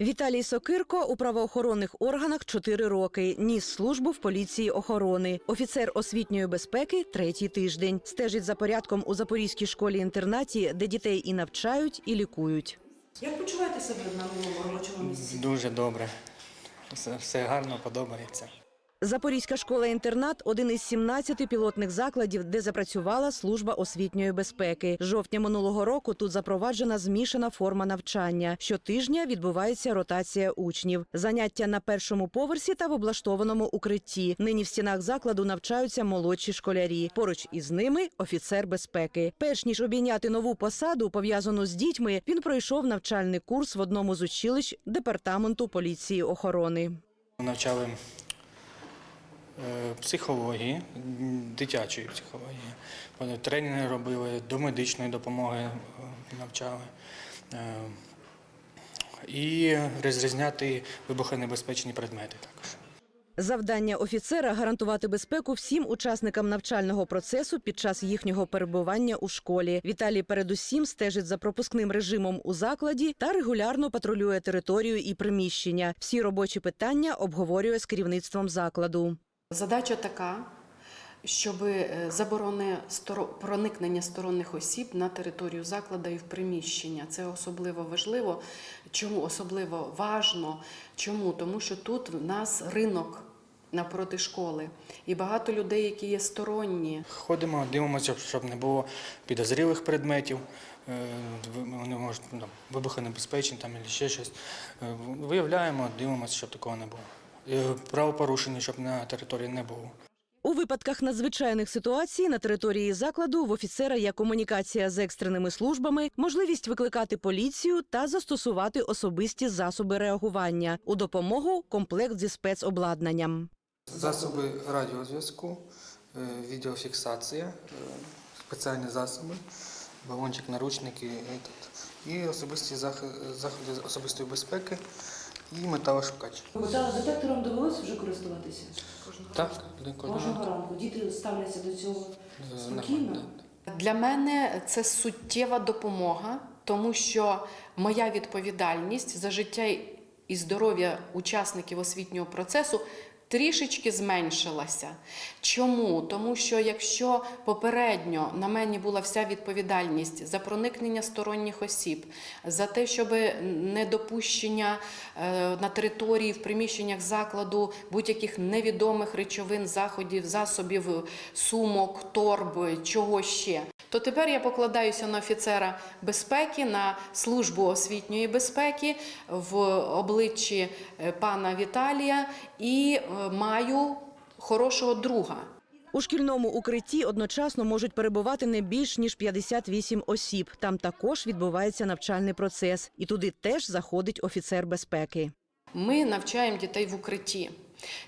Віталій Сокирко у правоохоронних органах 4 роки. Ніс службу в поліції охорони. Офіцер освітньої безпеки третій тиждень. Стежить за порядком у Запорізькій школі-інтернаті, де дітей і навчають, і лікують. Як почуваєте себе на новому робочому місці? Дуже добре. Все, все гарно подобається. Запорізька школа-інтернат один із 17 пілотних закладів, де запрацювала служба освітньої безпеки. Жовтня минулого року тут запроваджена змішана форма навчання. Щотижня відбувається ротація учнів. Заняття на першому поверсі та в облаштованому укритті. Нині в стінах закладу навчаються молодші школярі. Поруч із ними офіцер безпеки. Перш ніж обійняти нову посаду, пов'язану з дітьми, він пройшов навчальний курс в одному з училищ департаменту поліції охорони. Навчали психології, дитячої психології. Вони Тренінги робили, до медичної допомоги е, навчали. Е, І розрізняти вибухонебезпечні предмети також. Завдання офіцера гарантувати безпеку всім учасникам навчального процесу під час їхнього перебування у школі. Віталій передусім стежить за пропускним режимом у закладі та регулярно патрулює територію і приміщення. Всі робочі питання обговорює з керівництвом закладу. Задача така, щоб е, заборони проникнення сторонних осіб на територію закладу і в приміщення. Це особливо важливо. Чому особливо важно? Чому? Тому що тут в нас ринок напроти школи, і багато людей, які є сторонні. Ходимо, дивимося, щоб не було підозрілих предметів. е, Вони можуть ну, там, вибухонебезпечні там, або ще щось. Е, Виявляємо, дивимося, щоб такого не було. Е, Правопорушення, щоб на території не було. У випадках надзвичайних ситуацій на території закладу в офіцера є комунікація з екстреними службами, можливість викликати поліцію та застосувати особисті засоби реагування. У допомогу комплект зі спецобладнанням. Засоби радіозв'язку, е, відеофіксація, е, спеціальні засоби, балончик, наручники і особисті зах- заходи особистої безпеки і металошукач. Детектором довелося вже користуватися? Так, Кожного кожного. ранку. Діти ставляться до цього спокійно. Для мене це суттєва допомога, тому що моя відповідальність за життя і здоров'я учасників освітнього процесу трішечки зменшилася. Чому? Тому що якщо попередньо на мені була вся відповідальність за проникнення сторонніх осіб, за те, щоб недопущення е, на території в приміщеннях закладу будь-яких невідомих речовин, заходів, засобів, сумок, торб, чого ще. То тепер я покладаюся на офіцера безпеки, на службу освітньої безпеки в обличчі е, пана Віталія і е, маю хорошого друга. У шкільному укритті одночасно можуть перебувати не більш ніж 58 осіб. Там також відбувається навчальний процес, і туди теж заходить офіцер безпеки. Ми навчаємо дітей в укритті.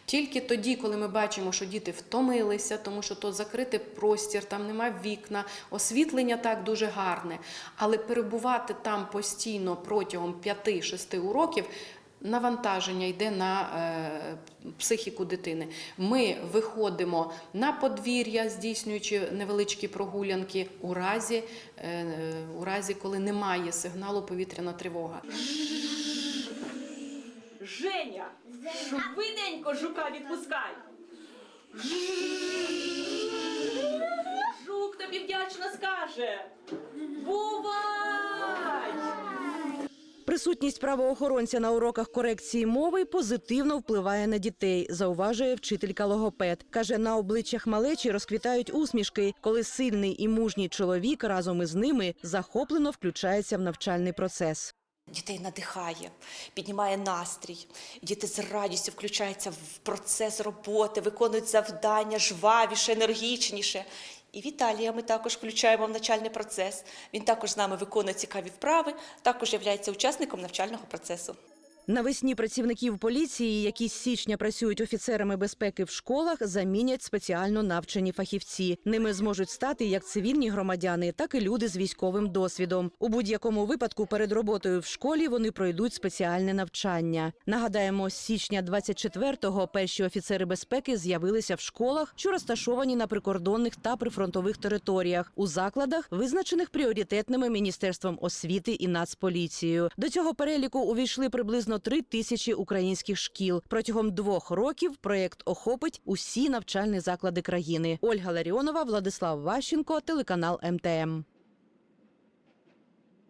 Тільки тоді, коли ми бачимо, що діти втомилися, тому що то закритий простір, там нема вікна, освітлення так дуже гарне. Але перебувати там постійно протягом 5-6 уроків. Навантаження йде на е, психіку дитини. Ми виходимо на подвір'я, здійснюючи невеличкі прогулянки у разі, е, у разі, коли немає сигналу повітряна тривога. Женя, швиденько жука відпускай. Жук тобі вдячно скаже. Присутність правоохоронця на уроках корекції мови позитивно впливає на дітей, зауважує вчителька логопед. Каже, на обличчях малечі розквітають усмішки, коли сильний і мужній чоловік разом із ними захоплено включається в навчальний процес. Дітей надихає, піднімає настрій. Діти з радістю включаються в процес роботи, виконують завдання жвавіше, енергічніше. І Віталія ми також включаємо в навчальний процес. Він також з нами виконує цікаві вправи, також є учасником навчального процесу. Навесні працівників поліції, які з січня працюють офіцерами безпеки в школах, замінять спеціально навчені фахівці. Ними зможуть стати як цивільні громадяни, так і люди з військовим досвідом. У будь-якому випадку перед роботою в школі вони пройдуть спеціальне навчання. Нагадаємо, з січня 24-го перші офіцери безпеки з'явилися в школах, що розташовані на прикордонних та прифронтових територіях, у закладах, визначених пріоритетними міністерством освіти і нацполіцією. До цього переліку увійшли приблизно приблизно три тисячі українських шкіл. Протягом двох років проєкт охопить усі навчальні заклади країни. Ольга Ларіонова, Владислав Ващенко, телеканал МТМ.